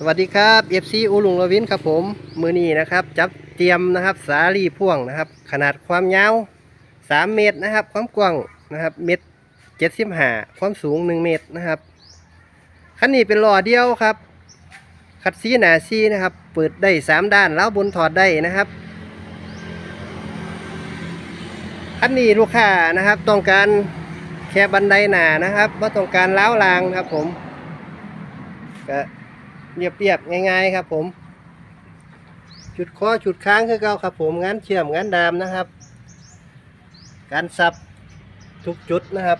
สวัสดีครับ FC อูลุงลวินครับผมมือนี้นะครับ จับเตรียมนะครับ สาลีพ่วงนะครับ ขนาดความยาว3 เมตรนะครับ ความกว้างนะครับเมตรเจ็ดสิบห้าความสูง 1 เมตรนะครับคันนี้เป็นล้อเดียวครับคัดซีหนาซีนะครับ เปิดได้ 3 ด้านแล้วบนถอดได้นะครับคันนี้ลูกค้านะครับ ต้องการแค่บันไดหนานะครับว่าต้องการล้าวรางนะครับผมก็ เรียบๆง่าย ๆ ครับ ผม จุดคอจุดค้างคือเก่าครับ ผมงานเชื่อมงานดามนะครับ การสับทุกจุดนะครับ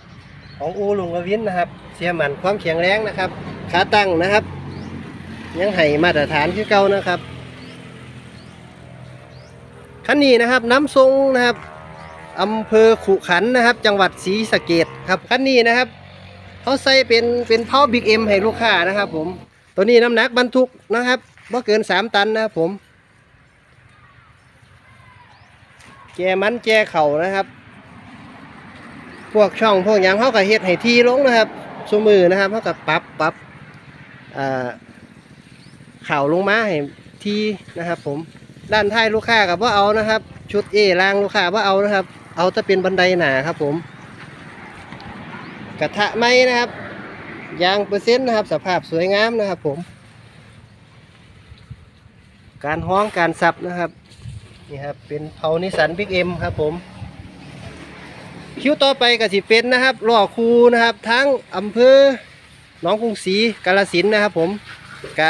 ของอูลุงกวินนะครับ เสียหมันความแข็งแรงนะครับขาตั้งนะครับ ยังให้มาตรฐานคือเก่านะครับคันนี้นะครับน้ำทรงนะครับอำเภอขุขันนะครับ จังหวัดศรีสะเกดครับคันนี้นะครับเขาใส่เป็นเป็นเผาบิ๊กเอ็มให้ลูกค้านะครับผม ตัวนี้น้ำหนักบรรทุกนะครับว่าเกินสามตันนะครับผม แจมันแจเข่านะครับ พวกช่องพวกหยังเขากับเฮ็ดให้ทีลงนะครับสมือนะครับเขากับปรับปรับเข่าลงมาให้ทีนะครับผมด้านท้ายลูกค้ากับว่าเอานะครับ ชุดเอรางลูกค้าว่าเอานะครับ เอาถ้าเป็นบันไดหนาครับผม กระทะไม้นะครับ ยางเปอร์เซ็นต์นะครับ สภาพสวยงามนะครับ ผม การห้องการสับนะครับนี่ครับเป็นเผานิสันพิกเอ็มครับ ผมคิวต่อไปก็สิเป็นนะครับล่อคูนะครับ ทั้งอำเภอหนองกรุงศรีกาลสินนะครับ ผมกะ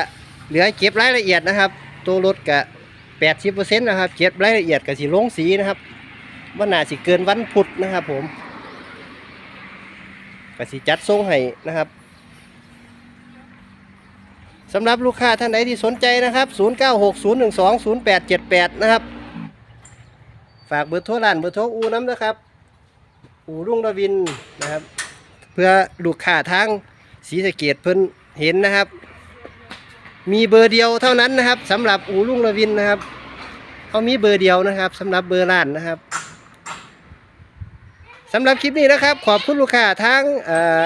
เหลือเก็บรายละเอียดนะครับ ตัวรถกะแปดสิบเปอร์เซ็นต์นะครับเก็บรายละเอียดกะสิลงสีนะครับว่าน่าสิเกินวันพุธนะครับ ผมกะสิจัดทรงให้นะครับ สำหรับลูกค้าท่านใดที่สนใจนะครับ 0960120878 นะครับ ฝากเบอร์โทรร้านเบอร์โทรอูน้ำนะครับ อูรุ่งระวินนะครับ เพื่อลูกค้าทางศรีสะเกดเพิ่นเห็นนะครับ มีเบอร์เดียวเท่านั้นนะครับสำหรับอูรุ่งระวินนะครับเขามีเบอร์เดียวนะครับสำหรับเบอร์ร้านนะครับสำหรับคลิปนี้นะครับ ขอบคุณลูกค้าทางเอ่อ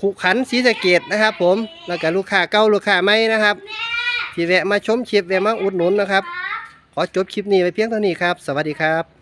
ขุขันศรีสะเกดนะครับ ผมแล้วก็ลูกค้าเก้าลูกค้าไม่นะครับที่แวะมาชมคลิปแวะมาอุดหนุนนะครับ ขอจบคลิปนี้ไปเพียงเท่านี้ครับ สวัสดีครับ